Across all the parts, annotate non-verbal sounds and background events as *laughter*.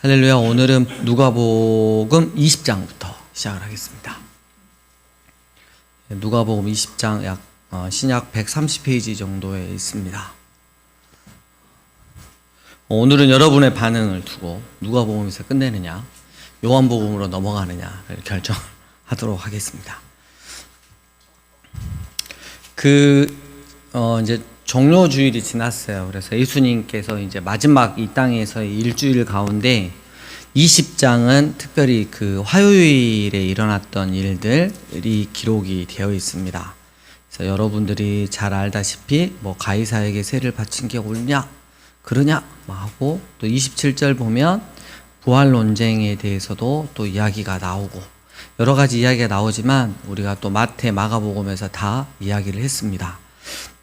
할렐루야. 오늘은 누가복음 20장부터 시작을 하겠습니다. 누가복음 20장 약 어, 신약 130페이지 정도에 있습니다. 오늘은 여러분의 반응을 두고 누가복음에서 끝내느냐, 요한복음으로 넘어가느냐를 결정하도록 하겠습니다. 그 어, 이제 종료 주일이 지났어요. 그래서 예수님께서 이제 마지막 이 땅에서의 일주일 가운데 20장은 특별히 그 화요일에 일어났던 일들이 기록이 되어 있습니다. 그래서 여러분들이 잘 알다시피 뭐 가이사에게 세를 바친 게 옳냐, 그러냐 뭐 하고 또 27절 보면 부활 논쟁에 대해서도 또 이야기가 나오고 여러 가지 이야기가 나오지만 우리가 또 마태, 마가복음에서 다 이야기를 했습니다.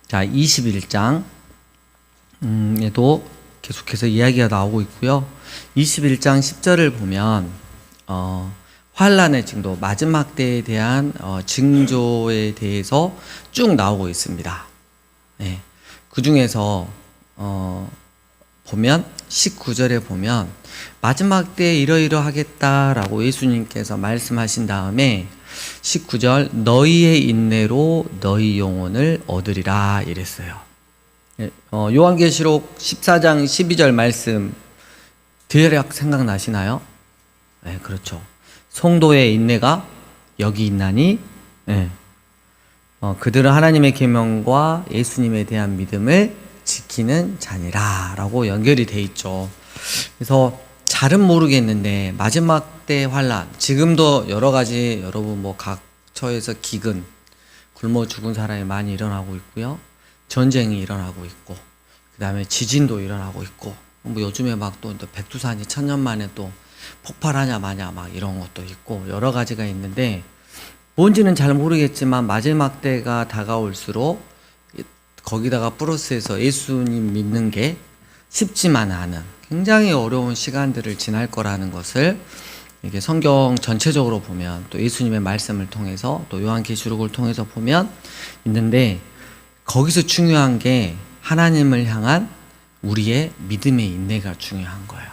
자, 21장 음, 에도 계속해서 이야기가 나오고 있고요. 21장 10절을 보면 어, 환란의 징조, 마지막 때에 대한 어, 징조에 대해서 쭉 나오고 있습니다. 네. 그 중에서 어, 보면 19절에 보면 마지막 때에 이러이러하겠다라고 예수님께서 말씀하신 다음에 19절 너희의 인내로 너희 영혼을 얻으리라 이랬어요. 예, 어, 요한계시록 14장 12절 말씀 대략 생각나시나요? 네, 그렇죠. 성도의 인내가 여기 있나니 네. 어, 그들은 하나님의 계명과 예수님에 대한 믿음을 지키는 자니라라고 연결이 돼 있죠. 그래서 잘은 모르겠는데 마지막 때 환란 지금도 여러 가지 여러분 뭐 각 처에서 기근 굶어 죽은 사람이 많이 일어나고 있고요. 전쟁이 일어나고 있고 그 다음에 지진도 일어나고 있고 뭐 요즘에 막 또 백두산이 천년 만에 또 폭발하냐 마냐 막 이런 것도 있고 여러 가지가 있는데 뭔지는 잘 모르겠지만 마지막 때가 다가올수록 거기다가 플러스해서 예수님 믿는 게 쉽지만 않은 굉장히 어려운 시간들을 지날 거라는 것을 이게 성경 전체적으로 보면 또 예수님의 말씀을 통해서 또 요한계시록을 통해서 보면 있는데 거기서 중요한 게 하나님을 향한 우리의 믿음의 인내가 중요한 거예요.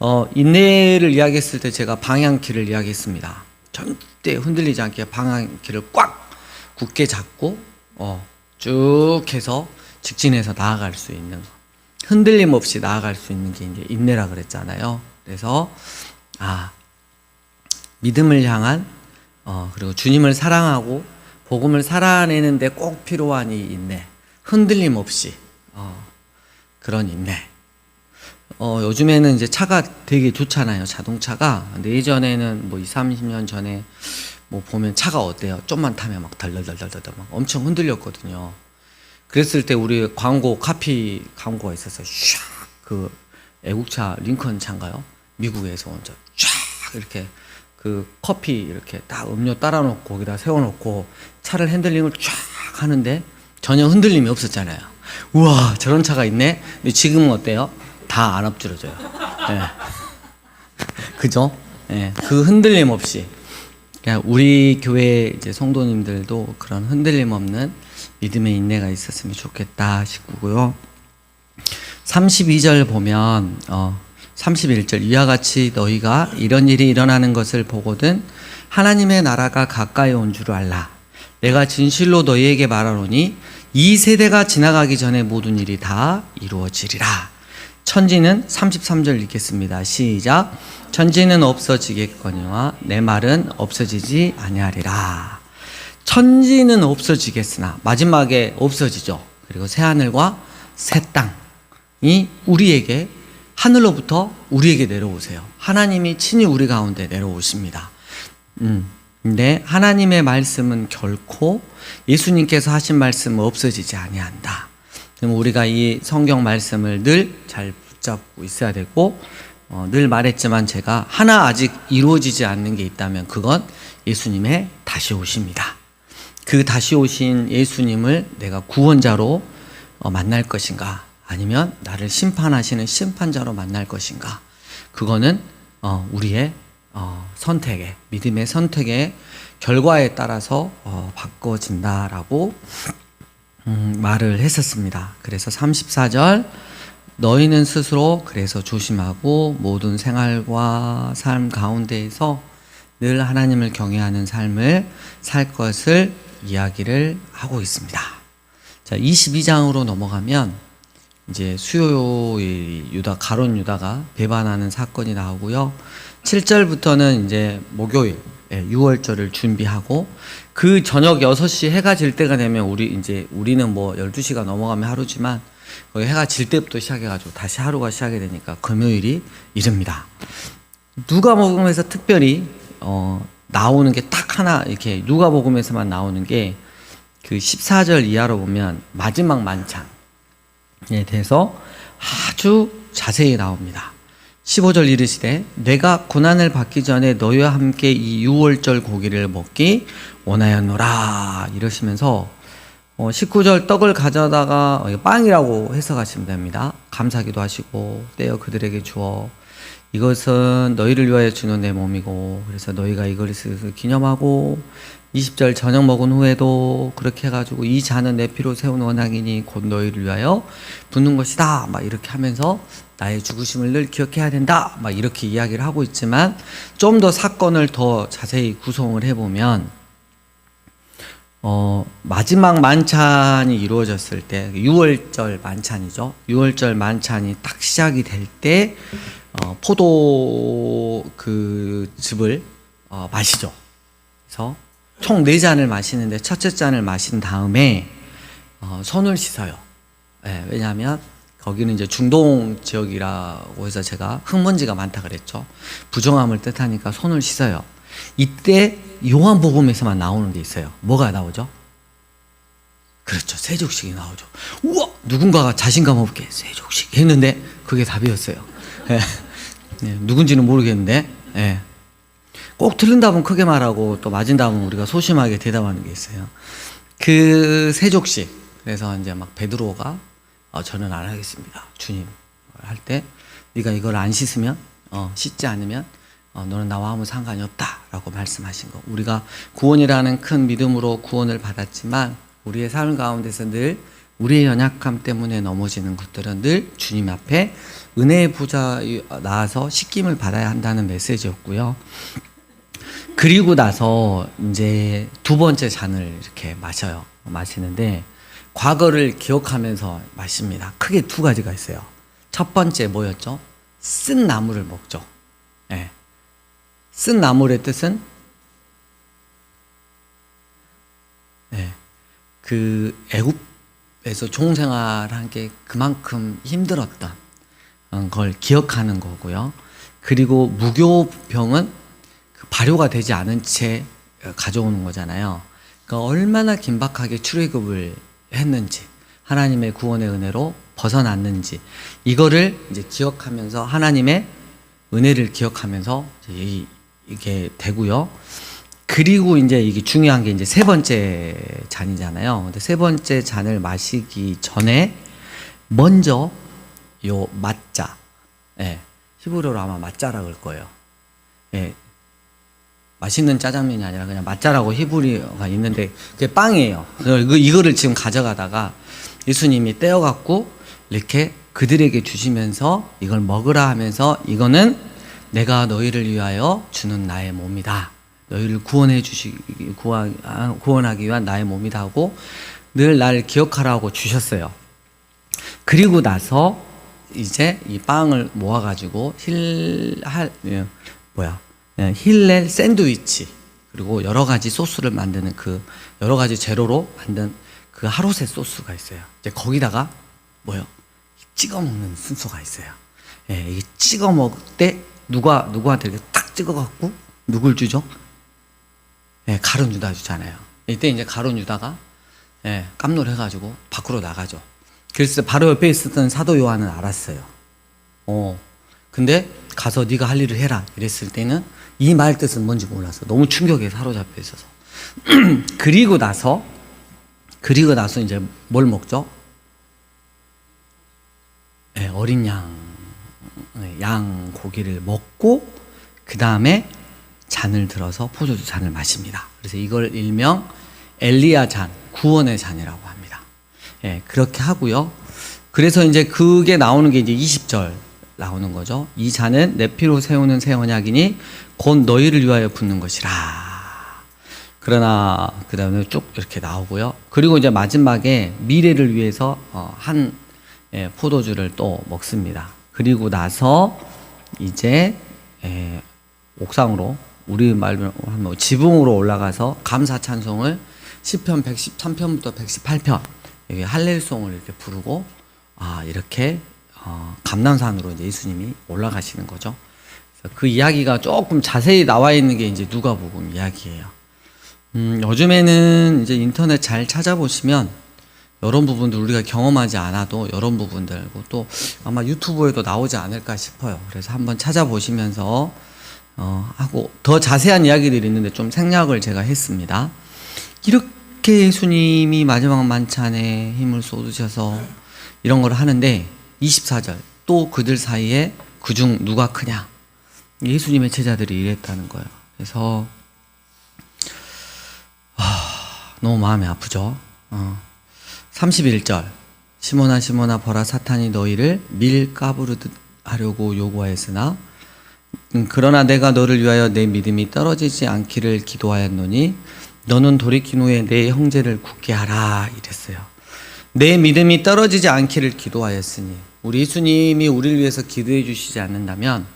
어, 인내를 이야기했을 때 제가 방향키를 이야기했습니다. 절대 흔들리지 않게 방향키를 꽉 굳게 잡고 어, 쭉 해서 직진해서 나아갈 수 있는 거. 흔들림 없이 나아갈 수 있는 게 이제 인내라 그랬잖아요. 그래서 아 믿음을 향한 어 그리고 주님을 사랑하고 복음을 살아내는데 꼭 필요한 이 인내, 흔들림 없이 어 그런 인내. 어 요즘에는 이제 차가 되게 좋잖아요, 자동차가. 근데 예전에는 뭐 2, 30년 전에 뭐 보면 차가 어때요? 좀만 타면 막 덜덜덜덜덜 막 엄청 흔들렸거든요. 그랬을 때 우리 광고 카피 광고가 있었어요. 샥그 애국차 링컨 차인가요? 미국에서 먼저 쫙 이렇게 그 커피 이렇게 딱 음료 따라 놓고 거기다 세워 놓고 차를 핸들링을 쫙 하는데 전혀 흔들림이 없었잖아요. 우와, 저런 차가 있네. 근데 지금은 어때요? 다 안 엎질러져요. 예. *laughs* 그죠? 예. 그 흔들림 없이 그냥 우리 교회 이제 성도님들도 그런 흔들림 없는 믿음의 인내가 있었으면 좋겠다 싶고요. 32절 보면 어 31절 이와 같이 너희가 이런 일이 일어나는 것을 보거든 하나님의 나라가 가까이 온 줄 알라. 내가 진실로 너희에게 말하노니 이 세대가 지나가기 전에 모든 일이 다 이루어지리라. 천지는 33절 읽겠습니다. 시작. 천지는 없어지겠거니와 내 말은 없어지지 아니하리라. 천지는 없어지겠으나 마지막에 없어지죠. 그리고 새 하늘과 새 땅이 우리에게 하늘로부터 우리에게 내려오세요. 하나님이 친히 우리 가운데 내려오십니다. 음. 근데 하나님의 말씀은 결코 예수님께서 하신 말씀은 없어지지 아니한다. 그럼 우리가 이 성경 말씀을 늘 잘 붙잡고 있어야 되고 어, 늘 말했지만 제가 하나 아직 이루어지지 않는 게 있다면 그건 예수님의 다시 오십니다. 그 다시 오신 예수님을 내가 구원자로 어, 만날 것인가 아니면 나를 심판하시는 심판자로 만날 것인가 그거는 어, 우리의 어, 선택에 믿음의 선택의 결과에 따라서 어, 바꿔진다라고 음, 말을 했었습니다. 그래서 34절 너희는 스스로 그래서 조심하고 모든 생활과 삶 가운데에서 늘 하나님을 경외하는 삶을 살 것을 이야기를 하고 있습니다. 자, 22장으로 넘어가면 이제 수요일 유다 가론 유다가 배반하는 사건이 나오고요. 7절부터는 이제 목요일 예, 6월절을 준비하고 그 저녁 6시 해가 질 때가 되면 우리 이제 우리는 뭐 12시가 넘어가면 하루지만 거기 해가 질 때부터 시작해 가지고 다시 하루가 시작이 되니까 금요일이 이릅니다. 누가 복음에서 특별히 어 나오는 게 딱 하나 이렇게 누가복음에서만 나오는 게 그 14절 이하로 보면 마지막 만찬 에 대해서 아주 자세히 나옵니다. 15절 이르시되 내가 고난을 받기 전에 너희와 함께 이 유월절 고기를 먹기 원하였노라 이러시면서 어, 19절 떡을 가져다가 어, 빵이라고 해석하시면 됩니다. 감사기도 하시고 떼어 그들에게 주어 이것은 너희를 위하여 주는 내 몸이고 그래서 너희가 이걸 기념하고 20절 저녁 먹은 후에도 그렇게 해가지고 이 잔은 내 피로 세운 원악이니 곧 너희를 위하여 붓는 것이다 막 이렇게 하면서 나의 죽으심을 늘 기억해야 된다 막 이렇게 이야기를 하고 있지만 좀 더 사건을 더 자세히 구성을 해보면 어, 마지막 만찬이 이루어졌을 때, 6월절 만찬이죠. 6월절 만찬이 딱 시작이 될 때, 어, 포도 그 즙을 어, 마시죠. 그래서 총 네 잔을 마시는데 첫째 잔을 마신 다음에 어, 손을 씻어요. 예, 왜냐하면 거기는 이제 중동 지역이라고 해서 제가 흙먼지가 많다 그랬죠. 부정함을 뜻하니까 손을 씻어요. 이때 요한복음에서만 나오는 게 있어요. 뭐가 나오죠? 그렇죠. 세족식이 나오죠. 우와! 누군가가 자신감 없게 세족식 했는데 그게 답이었어요. 예. 예, 누군지는 모르겠는데, 예. 꼭 틀린다면 크게 말하고 또 맞은다면 우리가 소심하게 대답하는 게 있어요. 그 세족식. 그래서 이제 막 베드로가 어, 저는 안 하겠습니다. 주님 할 때 네가 이걸 안 씻으면 어, 씻지 않으면 어, 너는 나와 아무 상관이 없다라고 말씀하신 거. 우리가 구원이라는 큰 믿음으로 구원을 받았지만 우리의 삶 가운데서 늘 우리의 연약함 때문에 넘어지는 것들은 늘 주님 앞에 은혜의 보좌 나와서 씻김을 받아야 한다는 메시지였고요. 그리고 나서 이제 두 번째 잔을 이렇게 마셔요. 마시는데 과거를 기억하면서 마십니다. 크게 두 가지가 있어요. 첫 번째 뭐였죠? 쓴 나물을 먹죠. 예. 쓴 나물의 뜻은 예. 그 애굽 에서 종생활한 게 그만큼 힘들었던 걸 기억하는 거고요. 그리고 무교병은 그 발효가 되지 않은 채 가져오는 거잖아요. 그러니까 얼마나 긴박하게 출애굽을 했는지 하나님의 구원의 은혜로 벗어났는지 이거를 이제 기억하면서 하나님의 은혜를 기억하면서 이게 되고요. 그리고 이제 이게 중요한 게 이제 세 번째 잔이잖아요. 근데 세 번째 잔을 마시기 전에 먼저 요 맛자, 예, 히브리어로 아마 맛자라 그럴 거예요. 예, 맛있는 짜장면이 아니라 그냥 맛자라고 히브리어가 있는데 그게 빵이에요. 이거를 지금 가져가다가 예수님이 떼어갖고 이렇게 그들에게 주시면서 이걸 먹으라 하면서 이거는 내가 너희를 위하여 주는 나의 몸이다. 너희를 구원해 주시 구하, 아, 구원하기 위한 나의 몸이다 하고 늘 날 기억하라고 주셨어요. 그리고 나서 이제 이 빵을 모아가지고 힐할 예, 뭐야 예, 힐렐 샌드위치 그리고 여러 가지 소스를 만드는 그 여러 가지 재료로 만든 그 하루세 소스가 있어요. 이제 거기다가 뭐요? 찍어 먹는 순서가 있어요. 예, 찍어 먹을 때 누가 누구한테 이렇게 딱 찍어 갖고 누굴 주죠? 예, 가론 유다 주잖아요. 이때 이제 가론 유다가 예, 깜놀해 가지고 밖으로 나가죠. 그래서 바로 옆에 있었던 사도 요한은 알았어요. 어. 근데 가서 네가 할 일을 해라 이랬을 때는 이 말 뜻은 뭔지 몰랐어. 너무 충격에 사로잡혀 있어서. *clears throat* 그리고 나서 그리고 나서 이제 뭘 먹죠? 예, 어린 양, 예, 양 고기를 먹고 그 다음에 잔을 들어서 포도주 잔을 마십니다. 그래서 이걸 일명 엘리야 잔, 구원의 잔이라고 합니다. 예, 그렇게 하고요. 그래서 이제 그게 나오는 게 이제 20절 나오는 거죠. 이 잔은 내 피로 세우는 새 언약이니 곧 너희를 위하여 붓는 것이라. 그러나 그 다음에 쭉 이렇게 나오고요. 그리고 이제 마지막에 미래를 위해서 어, 한 예, 포도주를 또 먹습니다. 그리고 나서 이제 예, 옥상으로 우리 말로 하면 지붕으로 올라가서 감사 찬송을 10편 113편부터 118편 여기 할렐송을 이렇게 부르고 아 이렇게 어, 감남산으로 예수님이 올라가시는 거죠. 그 이야기가 조금 자세히 나와 있는 게 이제 누가복음 이야기예요. 음, 요즘에는 이제 인터넷 잘 찾아보시면 이런 부분들 우리가 경험하지 않아도 이런 부분들 또 아마 유튜브에도 나오지 않을까 싶어요. 그래서 한번 찾아보시면서 어, 하고 더 자세한 이야기들이 있는데 좀 생략을 제가 했습니다. 이렇게 예수님이 마지막 만찬에 힘을 쏟으셔서 이런 걸 하는데 24절 또 그들 사이에 그중 누가 크냐 예수님의 제자들이 이랬다는 거예요. 그래서 아, 너무 마음이 아프죠. 어. 31절 시몬아 시몬아 보라 사탄이 너희를 밀 까부르듯 하려고 요구하였으나 음, 그러나 내가 너를 위하여 내 믿음이 떨어지지 않기를 기도하였노니 너는 돌이킨 후에 내 형제를 굳게 하라 이랬어요. 내 믿음이 떨어지지 않기를 기도하였으니 우리 예수님이 우리를 위해서 기도해 주시지 않는다면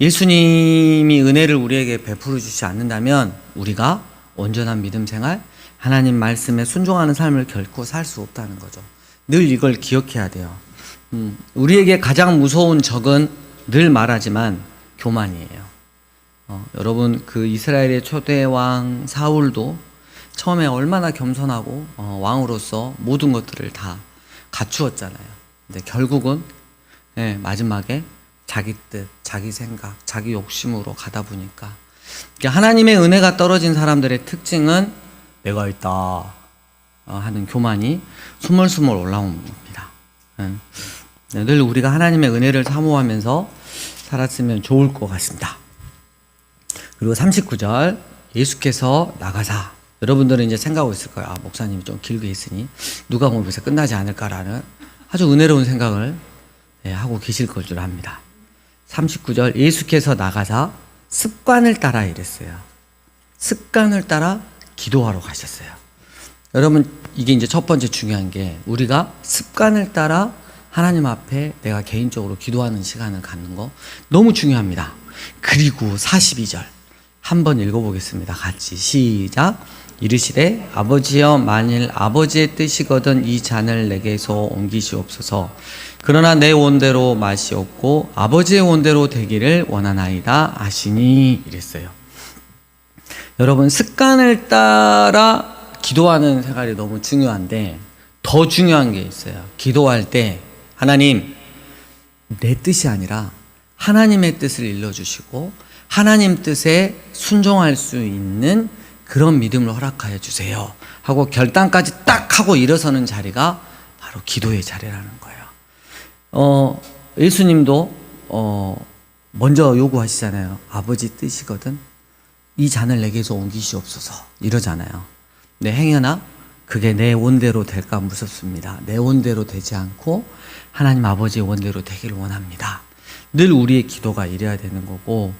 예수님이 은혜를 우리에게 베풀어 주시지 않는다면 우리가 온전한 믿음 생활 하나님 말씀에 순종하는 삶을 결코 살 수 없다는 거죠. 늘 이걸 기억해야 돼요. 음, 우리에게 가장 무서운 적은 늘 말하지만 교만이에요. 어, 여러분 그 이스라엘의 초대 왕 사울도 처음에 얼마나 겸손하고 어, 왕으로서 모든 것들을 다 갖추었잖아요. 근데 결국은 예, 마지막에 자기 뜻, 자기 생각, 자기 욕심으로 가다 보니까 하나님의 은혜가 떨어진 사람들의 특징은 내가 있다 어, 하는 교만이 스물스물 올라옵니다. 예. 네, 늘 우리가 하나님의 은혜를 사모하면서 살았으면 좋을 것 같습니다. 그리고 39절 예수께서 나가사 여러분들은 이제 생각하고 있을 거예요. 아, 목사님이 좀 길게 했으니 누가 공부에서 끝나지 않을까라는 아주 은혜로운 생각을 예, 하고 계실 걸 줄 압니다. 39절 예수께서 나가사 습관을 따라 이랬어요. 습관을 따라 기도하러 가셨어요. 여러분 이게 이제 첫 번째 중요한 게 우리가 습관을 따라 하나님 앞에 내가 개인적으로 기도하는 시간을 갖는 거 너무 중요합니다. 그리고 42절 한번 읽어보겠습니다. 같이 시작. 이르시되 아버지여 만일 아버지의 뜻이거든 이 잔을 내게서 옮기시옵소서. 그러나 내 원대로 마시옵고 아버지의 원대로 되기를 원하나이다 하시니 이랬어요. 여러분 습관을 따라 기도하는 생활이 너무 중요한데 더 중요한 게 있어요. 기도할 때 하나님 내 뜻이 아니라 하나님의 뜻을 일러주시고 하나님 뜻에 순종할 수 있는 그런 믿음을 허락하여 주세요. 하고 결단까지 딱 하고 일어서는 자리가 바로 기도의 자리라는 거예요. 어, 예수님도 어, 먼저 요구하시잖아요. 아버지 뜻이거든. 이 잔을 내게서 옮기시옵소서. 이러잖아요. 내 행여나 그게 내 원대로 될까 무섭습니다. 내 원대로 되지 않고 하나님 아버지의 원대로 되기를 원합니다. 늘 우리의 기도가 이래야 되는 거고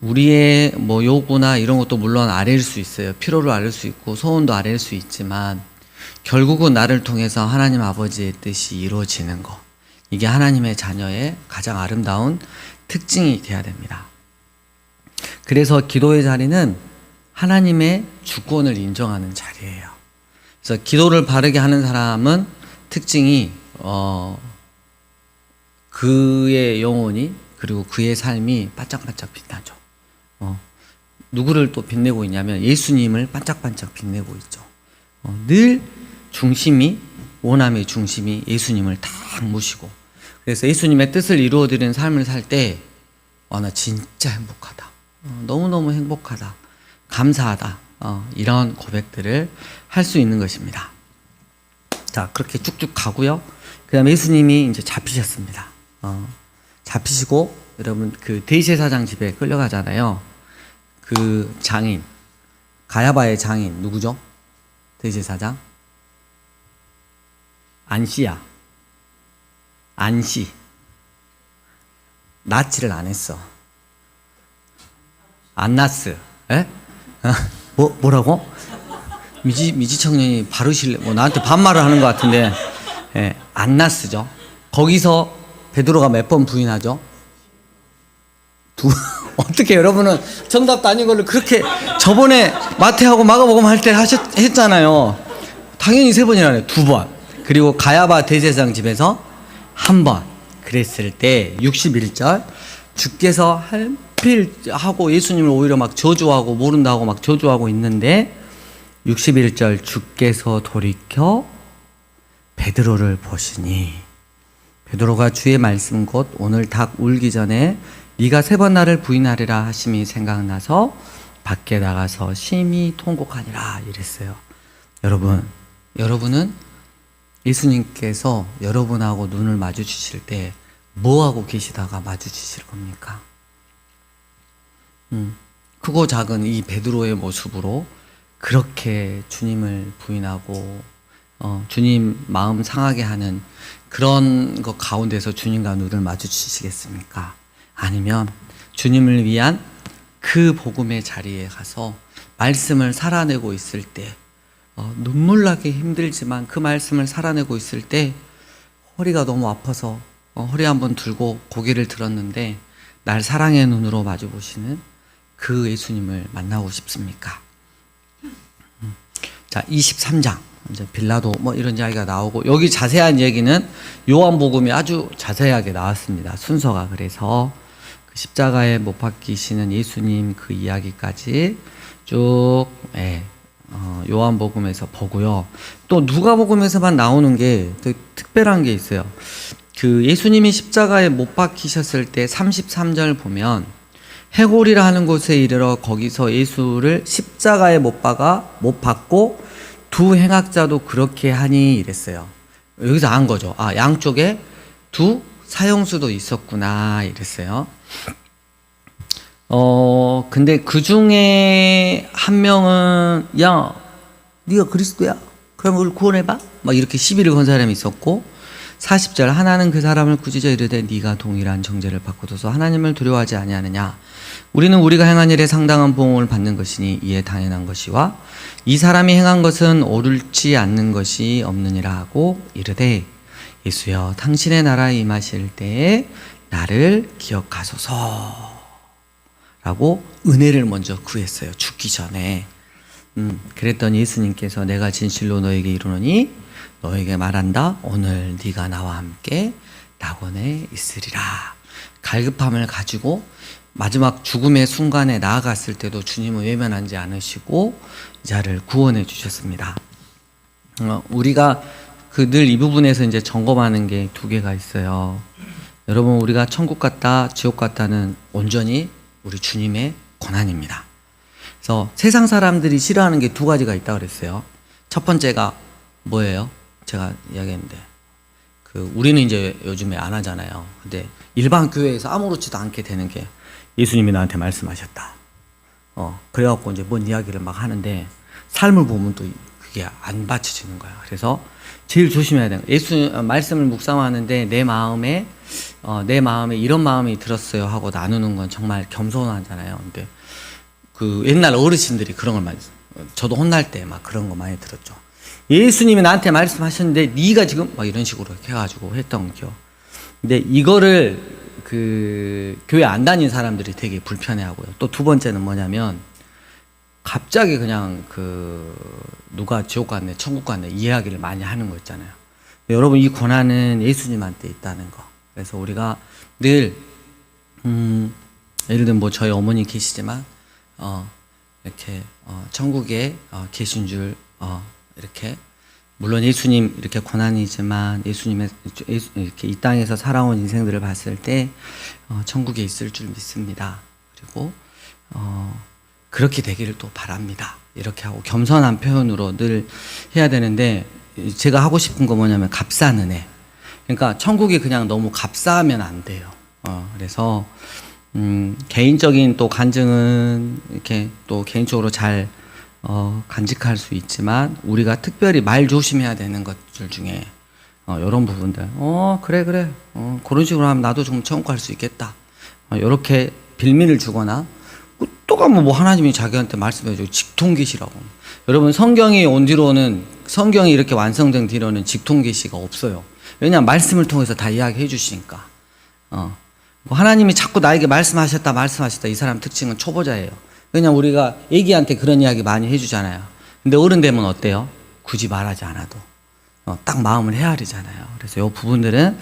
우리의 뭐 요구나 이런 것도 물론 아래일 수 있어요. 필요를 아래일 수 있고 소원도 아래일 수 있지만 결국은 나를 통해서 하나님 아버지의 뜻이 이루어지는 거. 이게 하나님의 자녀의 가장 아름다운 특징이 돼야 됩니다. 그래서 기도의 자리는 하나님의 주권을 인정하는 자리예요. 그래서 기도를 바르게 하는 사람은 특징이 어 그의 영혼이 그리고 그의 삶이 반짝반짝 빛나죠. 어, 누구를 또 빛내고 있냐면 예수님을 반짝반짝 빛내고 있죠. 어, 늘 중심이 원함의 중심이 예수님을 딱 모시고 그래서 예수님의 뜻을 이루어드리는 삶을 살 때, 어, 나 진짜 행복하다. 어, 너무너무 행복하다. 감사하다. 어, 이런 고백들을 할 수 있는 것입니다. 자, 그렇게 쭉쭉 가고요. 그 다음에 예수님이 이제 잡히셨습니다. 어, 잡히시고, 여러분, 그 대제사장 집에 끌려가잖아요. 그 장인, 가야바의 장인, 누구죠? 대제사장? 안시야. 안시 낳지를 안 했어. 안 낳았어. *laughs* 뭐 뭐라고? 미지 미지 청년이 바르실래? 뭐 나한테 반말을 하는 것 같은데 예, 안 낳았죠. 거기서 베드로가 몇 번 부인하죠? 두 *laughs* 어떻게 여러분은 정답도 아닌 걸로 그렇게 저번에 마태하고 마가복음 할 때 하셨 했잖아요. 당연히 세 번이라네. 두 번. 그리고 가야바 대제사장 집에서 한 번. 그랬을 때 61절 주께서 할 필 하고 예수님을 오히려 막 저주하고 모른다고 막 저주하고 있는데 61절 주께서 돌이켜 베드로를 보시니 베드로가 주의 말씀 곧 오늘 닭 울기 전에 네가 세 번 나를 부인하리라 하심이 생각나서 밖에 나가서 심히 통곡하니라 이랬어요. 여러분, 여러분은 예수님께서 여러분하고 눈을 마주치실 때 뭐하고 계시다가 마주치실 겁니까? 음, 크고 작은 이 베드로의 모습으로 그렇게 주님을 부인하고 어, 주님 마음 상하게 하는 그런 것 가운데서 주님과 눈을 마주치시겠습니까? 아니면 주님을 위한 그 복음의 자리에 가서 말씀을 살아내고 있을 때 어, 눈물 나기 힘들지만 그 말씀을 살아내고 있을 때 허리가 너무 아파서 어, 허리 한번 들고 고개를 들었는데 날 사랑의 눈으로 마주 보시는 그 예수님을 만나고 싶습니까? 음. 자, 23장. 이제 빌라도 뭐 이런 이야기가 나오고 여기 자세한 얘기는 요한복음에 아주 자세하게 나왔습니다. 순서가 그래서 그 십자가에 못 박히시는 예수님 그 이야기까지 쭉 예, 어, 요한복음에서 보고요. 또 누가복음에서만 나오는 게 특별한 게 있어요. 그 예수님이 십자가에 못 박히셨을 때 33절 보면 해골이라 하는 곳에 이르러 거기서 예수를 십자가에 못 박아 못 박고 두 행악자도 그렇게 하니 이랬어요. 여기서 안 거죠. 아 양쪽에 두 사형수도 있었구나 이랬어요. 어 근데 그 중에 한 명은 야 네가 그리스도야 그럼 우리 구원해 봐 막 이렇게 시비를 건 사람이 있었고 40절 하나는 그 사람을 꾸짖어 이르되 네가 동일한 정죄를 받고도서 하나님을 두려워하지 아니하느냐. 우리는 우리가 행한 일에 상당한 보응을 받는 것이니 이에 당연한 것이와 이 사람이 행한 것은 옳지 않는 것이 없느니라 하고 이르되 예수여 당신의 나라에 임하실 때에 나를 기억하소서. 라고 은혜를 먼저 구했어요. 죽기 전에. 음, 그랬더니 예수님께서 내가 진실로 너에게 이르노니 너에게 말한다 오늘 네가 나와 함께 낙원에 있으리라 갈급함을 가지고 마지막 죽음의 순간에 나아갔을 때도 주님은 외면하지 않으시고 자를 구원해 주셨습니다. 어, 우리가 그 늘 이 부분에서 이제 점검하는 게 두 개가 있어요. 여러분 우리가 천국 갔다 지옥 갔다는 온전히 우리 주님의 권한입니다. 그래서 세상 사람들이 싫어하는 게 두 가지가 있다 그랬어요. 첫 번째가 뭐예요? 제가 이야기했는데 그 우리는 이제 요즘에 안 하잖아요. 근데 일반 교회에서 아무렇지도 않게 되는 게 예수님이 나한테 말씀하셨다. 어, 그래갖고 이제 뭔 이야기를 막 하는데 삶을 보면 또 그게 안 받쳐지는 거야. 그래서 제일 조심해야 돼요. 예수 어, 말씀을 묵상하는데 내 마음에 어, 내 마음에 이런 마음이 들었어요 하고 나누는 건 정말 겸손하잖아요. 근데 그 옛날 어르신들이 그런 걸 많이 저도 혼날 때 막 그런 거 많이 들었죠. 예수님이 나한테 말씀하셨는데 네가 지금 막 이런 식으로 해가지고 했던 겨. 근데 이거를 그 교회 안 다닌 사람들이 되게 불편해하고요. 또 두 번째는 뭐냐면 갑자기 그냥 그 누가 지옥 갔네, 천국 갔네 이야기를 많이 하는 거 있잖아요. 여러분 이 권한은 예수님한테 있다는 거. 그래서 우리가 늘 음, 예를 들면 뭐 저희 어머니 계시지만 어, 이렇게 어, 천국에 어, 계신 줄 어, 이렇게 물론 예수님 이렇게 고난이지만 예수님의 예수, 이렇게 이 땅에서 살아온 인생들을 봤을 때 어, 천국에 있을 줄 믿습니다. 그리고 어, 그렇게 되기를 또 바랍니다. 이렇게 하고 겸손한 표현으로 늘 해야 되는데 제가 하고 싶은 거 뭐냐면 값싼 은혜. 그러니까 천국이 그냥 너무 값싸면 안 돼요. 어, 그래서 음, 개인적인 또 간증은 이렇게 또 개인적으로 잘 어, 간직할 수 있지만 우리가 특별히 말 조심해야 되는 것들 중에 어, 이런 부분들. 어, 그래, 그래. 어, 그런 식으로 하면 나도 좀 청구할 수 있겠다. 어, 이렇게 빌미를 주거나 또 가면 뭐 하나님이 자기한테 말씀해주고 직통계시라고. 여러분 성경이 온 뒤로는 성경이 이렇게 완성된 뒤로는 직통계시가 없어요. 왜냐하면 말씀을 통해서 다 이야기해 주시니까. 어. 뭐 하나님이 자꾸 나에게 말씀하셨다 말씀하셨다 이 사람 특징은 초보자예요. 그냥 우리가 애기한테 그런 이야기 많이 해주잖아요. 근데 어른 되면 어때요? 굳이 말하지 않아도 어, 딱 마음을 헤아리잖아요. 그래서 이 부분들은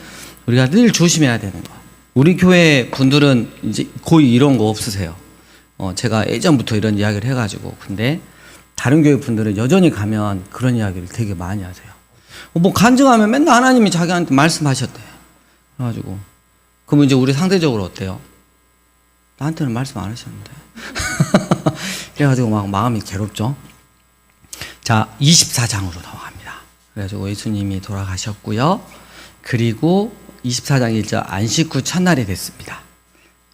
우리가 늘 조심해야 되는 거. 우리 교회 분들은 이제 거의 이런 거 없으세요. 어, 제가 예전부터 이런 이야기를 해가지고 근데 다른 교회 분들은 여전히 가면 그런 이야기를 되게 많이 하세요. 어, 뭐 간증하면 맨날 하나님이 자기한테 말씀하셨대. 그래가지고 그러면 이제 우리 상대적으로 어때요? 나한테는 말씀 안 하셨는데. *laughs* 그래가지고 막 마음이 괴롭죠. 자, 24장으로 넘어갑니다. 그래가지고 예수님이 돌아가셨고요. 그리고 24장 1절 안식 후 첫날이 됐습니다.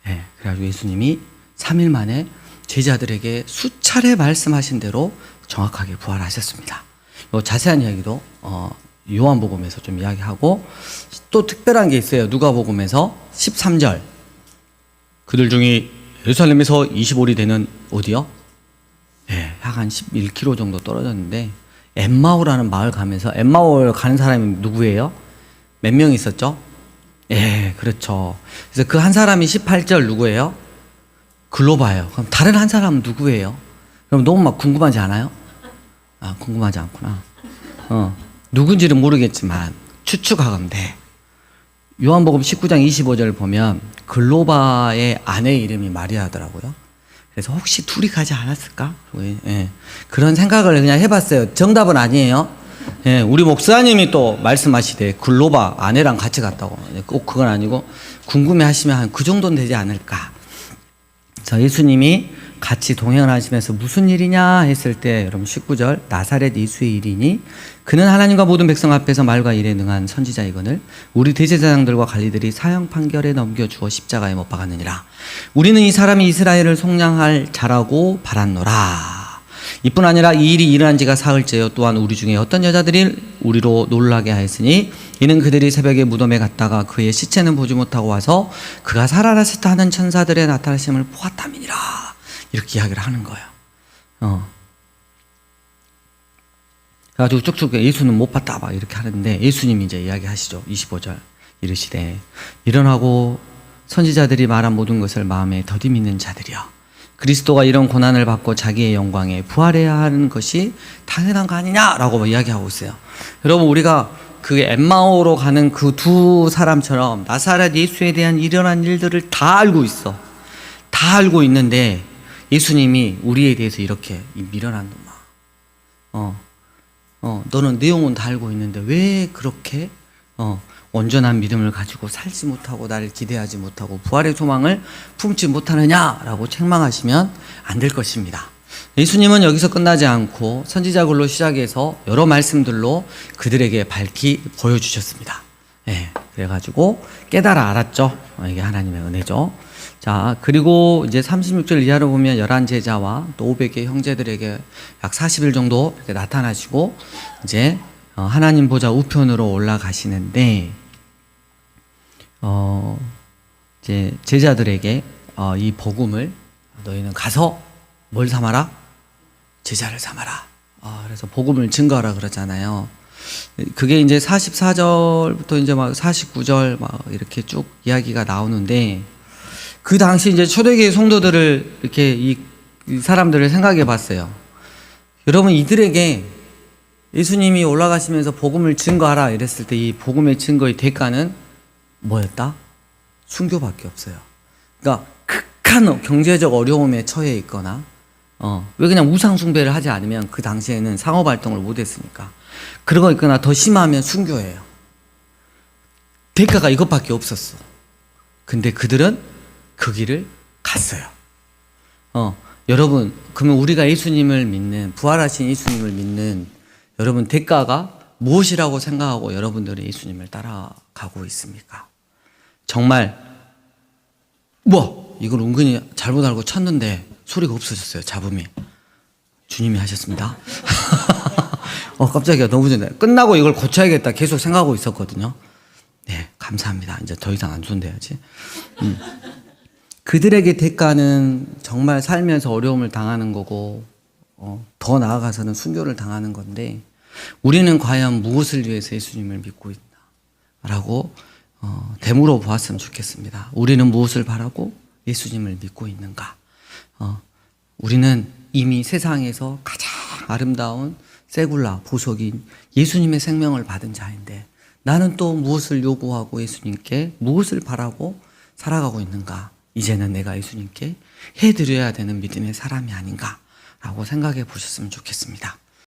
예, 그래가지고 예수님이 3일 만에 제자들에게 수차례 말씀하신 대로 정확하게 부활하셨습니다. 요 자세한 이야기도 어, 요한복음에서 좀 이야기하고 또 특별한 게 있어요. 누가복음에서 13절 그들 중에 예루살렘에서 25리 되는 어디요? 예, 약한 11km 정도 떨어졌는데 엠마오라는 마을 가면서 엠마오를 가는 사람이 누구예요? 몇 명 있었죠? 예, 그렇죠. 그래서 그 한 사람이 18절 누구예요? 글로바예요. 그럼 다른 한 사람은 누구예요? 그럼 너무 막 궁금하지 않아요? 아, 궁금하지 않구나. 어, 누군지는 모르겠지만 추측하면 돼. 요한복음 19장 25절 보면 글로바의 아내 이름이 마리아더라고요. 그래서 혹시 둘이 가지 않았을까? 예, 그런 생각을 그냥 해봤어요. 정답은 아니에요. 예, 우리 목사님이 또 말씀하시되 글로바 아내랑 같이 갔다고. 꼭 그건 아니고 궁금해 하시면 한 그 정도는 되지 않을까. 자, 예수님이 같이 동행을 하시면서 무슨 일이냐 했을 때 여러분 19절 나사렛 예수의 일이니 그는 하나님과 모든 백성 앞에서 말과 일에 능한 선지자이거늘 우리 대제사장들과 관리들이 사형 판결에 넘겨 주어 십자가에 못 박았느니라. 우리는 이 사람이 이스라엘을 속량할 자라고 바랐노라. 이뿐 아니라 이 일이 일어난 지가 사흘째요. 또한 우리 중에 어떤 여자들이 우리로 놀라게 하였으니 이는 그들이 새벽에 무덤에 갔다가 그의 시체는 보지 못하고 와서 그가 살아났다 하는 천사들의 나타나심을 보았다미니라 이렇게 이야기를 하는 거예요. 어. 그래가지고 쭉쭉 예수는 못 봤다 막 이렇게 하는데 예수님이 이제 이야기하시죠. 25절 이르시되 일어나고 선지자들이 말한 모든 것을 마음에 더디 믿는 자들이여 그리스도가 이런 고난을 받고 자기의 영광에 부활해야 하는 것이 당연한 거 아니냐라고 뭐 이야기하고 있어요. 여러분 우리가 그 엠마오로 가는 그 두 사람처럼 나사렛 예수에 대한 일어난 일들을 다 알고 있어. 다 알고 있는데 예수님이 우리에 대해서 이렇게 이 미련한 놈아. 어, 어, 너는 내용은 다 알고 있는데 왜 그렇게 어, 온전한 믿음을 가지고 살지 못하고 나를 기대하지 못하고 부활의 소망을 품지 못하느냐라고 책망하시면 안 될 것입니다. 예수님은 여기서 끝나지 않고 선지자글로 시작해서 여러 말씀들로 그들에게 밝히 보여주셨습니다. 예, 그래가지고 깨달아 알았죠. 어, 이게 하나님의 은혜죠. 자, 그리고 이제 36절 이하로 보면 11제자와 또 500개 형제들에게 약 40일 정도 이렇게 나타나시고 이제 어, 하나님 보좌 우편으로 올라가시는데 어 이제 제자들에게 어, 이 복음을 너희는 가서 뭘 삼아라? 제자를 삼아라. 아, 그래서 복음을 증거하라 그러잖아요. 그게 이제 44절부터 이제 막 49절 막 이렇게 쭉 이야기가 나오는데 그 당시 이제 초대교회 성도들을 이렇게 이, 이 사람들을 생각해 봤어요. 여러분 이들에게 예수님이 올라가시면서 복음을 증거하라 이랬을 때 이 복음의 증거의 대가는 뭐였다? 순교밖에 없어요. 그러니까 극한 경제적 어려움에 처해 있거나 어, 왜 그냥 우상 숭배를 하지 않으면 그 당시에는 상업 활동을 못 했으니까. 그러고 있거나 더 심하면 순교예요. 대가가 이것밖에 없었어. 근데 그들은 그 길을 갔어요. 어, 여러분, 그러면 우리가 예수님을 믿는, 부활하신 예수님을 믿는 여러분 대가가 무엇이라고 생각하고 여러분들이 예수님을 따라가고 있습니까? 정말, 뭐, 이걸 은근히 잘못 알고 쳤는데 소리가 없어졌어요, 잡음이. 주님이 하셨습니다. *laughs* 어, 깜짝이야. 너무 좋네. 끝나고 이걸 고쳐야겠다. 계속 생각하고 있었거든요. 네, 감사합니다. 이제 더 이상 안 손대야지. 음. 그들에게 대가는 정말 살면서 어려움을 당하는 거고, 어, 더 나아가서는 순교를 당하는 건데, 우리는 과연 무엇을 위해서 예수님을 믿고 있나? 라고, 어, 되물어 보았으면 좋겠습니다. 우리는 무엇을 바라고 예수님을 믿고 있는가? 어, 우리는 이미 세상에서 가장 아름다운 세굴라 보석인 예수님의 생명을 받은 자인데 나는 또 무엇을 요구하고 예수님께 무엇을 바라고 살아가고 있는가? 이제는 내가 예수님께 해드려야 되는 믿음의 사람이 아닌가라고 생각해 보셨으면 좋겠습니다.